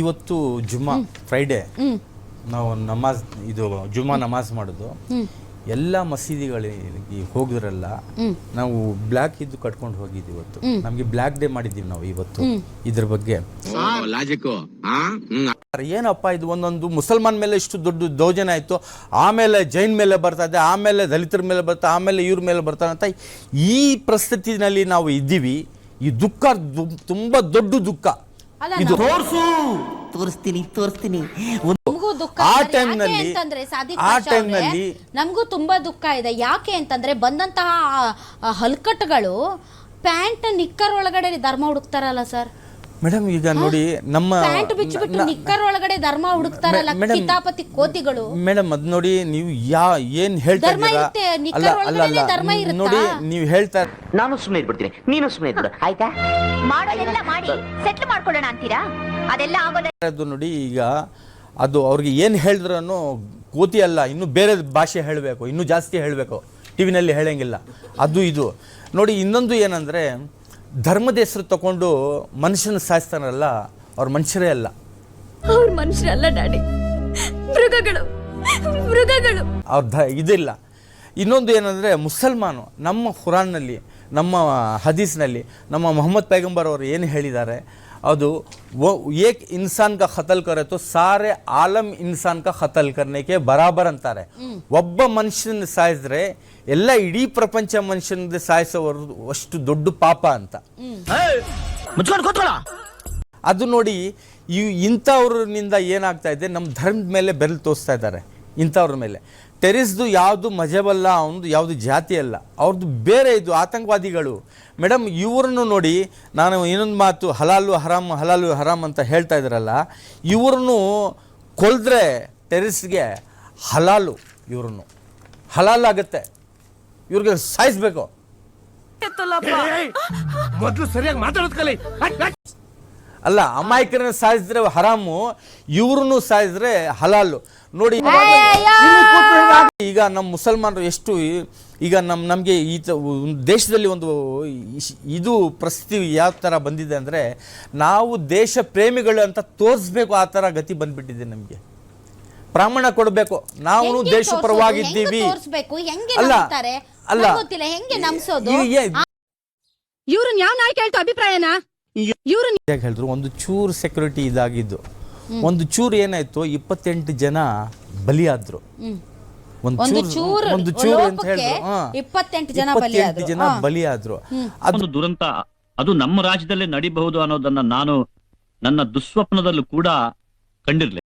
ಇವತ್ತು ಜುಮ್ಮಾ ಫ್ರೈಡೇ ನಾವು ನಮಾಜ್ ಇದು ಜುಮ್ಮಾ ನಮಾಜ್ ಮಾಡೋದು. ಎಲ್ಲ ಮಸೀದಿಗಳಿಗೆ ಹೋಗಿದ್ರಲ್ಲ ನಾವು ಬ್ಲ್ಯಾಕ್ ಇದ್ದು ಕಟ್ಕೊಂಡು ಹೋಗಿದ್ವಿ ಇವತ್ತು. ನಮ್ಗೆ ಬ್ಲ್ಯಾಕ್ ಡೇ ಮಾಡಿದೀವಿ ನಾವು ಇವತ್ತು ಇದ್ರ ಬಗ್ಗೆ. ಲಾಜಿಕ್ ಏನಪ್ಪ ಇದು ಒಂದೊಂದು ಮುಸಲ್ಮಾನ್ ಮೇಲೆ ಇಷ್ಟು ದೊಡ್ಡ ದೌರ್ಜನ್ಯ ಆಯ್ತು ಆಮೇಲೆ ಜೈನ್ ಮೇಲೆ ಬರ್ತಾ ಇದೆ ಆಮೇಲೆ ದಲಿತರ ಮೇಲೆ ಬರ್ತಾ ಆಮೇಲೆ ಇವ್ರ ಮೇಲೆ ಬರ್ತಾ ಅಂತ ಈ ಪರಿಸ್ಥಿತಿನಲ್ಲಿ ನಾವು ಇದ್ದೀವಿ. ಈ ದುಃಖ ತುಂಬ ದೊಡ್ಡ ದುಃಖ. ಇದು ತೋರ್ಸು. ತೋರಿಸ್ತೀನಿ ತೋರಿಸ್ತೀನಿ. ನಮಗೂ ದುಃಖ ಆ ಇದೆ. time ಯಾಕೆ ನಲ್ಲಿ- ಅಂತಂದ್ರೆ ಸಾದಿಕ್ ಆ ಪಾಷಾ time ಅವ್ರೆ, ನಲ್ಲಿ- ನಮಗೂ ತುಂಬಾ ದುಃಖ ಇದೆ. ಯಾಕೆ ಅಂತಂದ್ರೆ ಬಂದಂತಹ ಹಲ್ಕಟ್ಗಳು ಆ ಪ್ಯಾಂಟ್ ನಿಕ್ಕರ್ ಒಳಗಡೆ ಧರ್ಮ ಹುಡುಕ್ತಾರಲ್ಲ ಸರ್. ಮೇಡಮ್ ಈಗ ನೋಡಿ ನಮ್ಮ ಪ್ಯಾಂಟ್ ಬಿಚ್ಚಿಬಿಟ್ಟು ನಿಕ್ಕರ್ ಒಳಗಡೆ ಧರ್ಮ ಹುಡುಕ್ತಾರಲ್ಲ ಮೇಡಮ್- ಕಿತಾಪತಿ ಕೋತಿಗಳು. ಮೇಡಮ್ ಅದ್ ನೋಡಿ ನೀವು ಯಾ ಏನ್ ಹೇಳ್ತಾ ಧರ್ಮ ಇದ್ದೀರಾ? ಇರುತ್ತೆ, ನಿಕ್ಕರ್ ಅಲ್ಲ ಅಲ್ಲ ಒಳಗಡೆನೆ ಅಲ್ಲ. ಧರ್ಮ ಇರುತ್ತಾ? ನೋಡಿ ನೀವು ಹೇಳ್ತಾ ನಾನು ಸುಮ್ಮನೆ ಇದ್ಬಿಡ್ತೀನಿ ನೀನು ಸುಮ್ಮನೆ ಇದ್ಬಿಡು ಆಯ್ತಾ? ಮಾಡೋದೆಲ್ಲ ಮಾಡಿ ಸೆಟ್ಲ್ ಮಾಡ್ಕೊಳ್ಳೋಣ ಅಂತೀರಾ? ಅದೆಲ್ಲ ಆಗೋದ ಅದು ನೋಡಿ ಈಗ ಅದು ಅವ್ರಿಗೆ ಏನ್ ಹೇಳಿದ್ರೂ ಕೋತಿ ಅಲ್ಲ ಇನ್ನು ಬೇರೆ ಭಾಷೆ ಹೇಳಬೇಕು ಇನ್ನೂ ಜಾಸ್ತಿ ಹೇಳಬೇಕು ಟಿವಿನಲ್ಲಿ ಹೇಳಂಗಿಲ್ಲ. ಅದು ಇದು. ನೋಡಿ ಇನ್ನೊಂದು ಏನಂದರೆ ಧರ್ಮದ ಹೆಸರು ತಗೊಂಡು ಮನುಷ್ಯನ ಸಾಯಿಸ್ತಾನಲ್ಲ ಅವ್ರ ಮನುಷ್ಯರೇ ಅಲ್ಲ. ಅವ್ರ ಮನುಷ್ಯರಲ್ಲ ಡ್ಯಾಡಿ. ಮೃಗಗಳು ಮೃಗಗಳು. ಅವ್ರ ಧ ಇದಿಲ್ಲ. ಇನ್ನೊಂದು ಏನಂದರೆ ಮುಸಲ್ಮಾನು ನಮ್ಮ ಖುರಾನ್ನಲ್ಲಿ ನಮ್ಮ ಹದೀಸ್ನಲ್ಲಿ ನಮ್ಮ ಮೊಹಮ್ಮದ್ ಪೈಗಂಬರ್ ಅವರು ಏನು ಹೇಳಿದ್ದಾರೆ ಅದು ವ- ಏಕ್ ಇನ್ಸಾನ್ ಕ ಖತಲ್ ಕರೆ ತೋ ಸಾರೆ ಆಲಮ್ ಇನ್ಸಾನ್ ಕ ಖತಲ್ ಕರ್ನೆಗೆ ಬರಾಬರ್ ಅಂತಾರೆ. ಒಬ್ಬ ಮನುಷ್ಯನ ಸಾಯಿಸಿದ್ರೆ ಎಲ್ಲ ಇಡೀ ಪ್ರಪಂಚ ಮನುಷ್ಯನ ಸಾಯಿಸೋರು ಅಷ್ಟು ದೊಡ್ಡ ಪಾಪ ಅಂತ. ಅದು ನೋಡಿ ಈ ಇಂಥವ್ರನಿಂದ ಏನಾಗ್ತಾ ಇದೆ ನಮ್ಮ ಧರ್ಮದ ಮೇಲೆ ಬೆರಳು ತೋರಿಸ್ತಾ ಇದ್ದಾರೆ. ಇಂಥವ್ರ ಮೇಲೆ. ಟೆರಿಸ್ದು ಯಾವುದು ಮಜಬಲ್ಲ ಅವನದು ಯಾವುದು ಜಾತಿ ಅಲ್ಲ ಅವ್ರದ್ದು ಬೇರೆ ಇದು ಆತಂಕವಾದಿಗಳು. ಮೇಡಮ್ ಇವ್ರನ್ನು ನೋಡಿ ನಾನು ಇನ್ನೊಂದು ಮಾತು ಹಲಾಲು ಹರಾಮ್ ಹಲಾಲು ಹರಾಮ್ ಅಂತ ಹೇಳ್ತಾ ಇದ್ರಲ್ಲ ಇವ್ರನ್ನು ಕೊಲ್ದ್ರೆ ಟೆರಿಸ್ಗೆ ಹಲಾಲು ಇವ್ರನ್ನು. ಹಲಾಲ್ ಆಗುತ್ತೆ. ಇವ್ರಿಗೆ ಸಾಯಿಸ್ಬೇಕು. ಮೊದಲು ಸರಿಯಾಗಿ ಮಾತಾಡೋದು ಕಲಿ. ಅಲ್ಲ ಅಮಾಯಕರನ್ನ ಸಾಯಿಸಿದ್ರೆ ಹರಾಮು ಇವ್ರನ್ನು ಸಾಯಿಸಿದ್ರೆ ಹಲಾಲು. ನೋಡಿ ಈಗ ನಮ್ಮ ಮುಸಲ್ಮಾನರು ಎಷ್ಟು ಈಗ ನಮ್ಮ ನಮಗೆ ಈ ತ- ಒಂದು ದೇಶದಲ್ಲಿ ಒಂದು ಇಶ್- ಇದು ಪರಿಸ್ಥಿತಿ ಯಾವ ಥರ ಬಂದಿದೆ ಅಂದರೆ ನಾವು ದೇಶ ಪ್ರೇಮಿಗಳು ಅಂತ ತೋರಿಸ್ಬೇಕು ಆ ಥರ ಗತಿ ಬಂದ್ಬಿಟ್ಟಿದೆ ನಮಗೆ. ಪ್ರಾಮಾಣ ಕೊಡಬೇಕು. ನಾವು ದೇಶ? ಪರವಾಗಿದ್ದೀವಿ. ಹೆಂಗೆ ತೋರ್ಸ್ಬೇಕು? ಹೆಂಗೆ ಅಲ್ಲ ಅಲ್ಲ. ಇವ್ರನ್ನ ಯಾವ ನಾಯಿ ಕೇಳ್ತು ಅಭಿಪ್ರಾಯನ? ಇವ್ರು ಹೇಳಿದ್ರು? ಒಂದು ಚೂರು ಸೆಕ್ಯೂರಿಟಿ ಇದಾಗಿದ್ದು. ಒಂದು ಚೂರು ಏನಾಯ್ತು? ಇಪ್ಪತ್ತೆಂಟು ಜನ ಬಲಿಯಾದ್ರು. ಒಂದು ಒಂದು ಚೂರು ಚೂರು ಒಂದು ಚೂರು ಅಂತ ಹೇಳಿದ್ರು. ಇಪ್ಪತ್ತೆಂಟು ಜನ ಇಪ್ಪತ್ತೆಂಟು ಬಲಿಯಾದ್ರು. ಜನ ಬಲಿಯಾದ್ರು. ಅದು ಒಂದು ದುರಂತ. ಅದು ನಮ್ಮ ರಾಜ್ಯದಲ್ಲೇ ನಡಿಬಹುದು ಅನ್ನೋದನ್ನ ನಾನು ನನ್ನ ದುಸ್ವಪ್ನದಲ್ಲೂ ಕೂಡ ಕಂಡಿರ್ಲಿಲ್ಲ.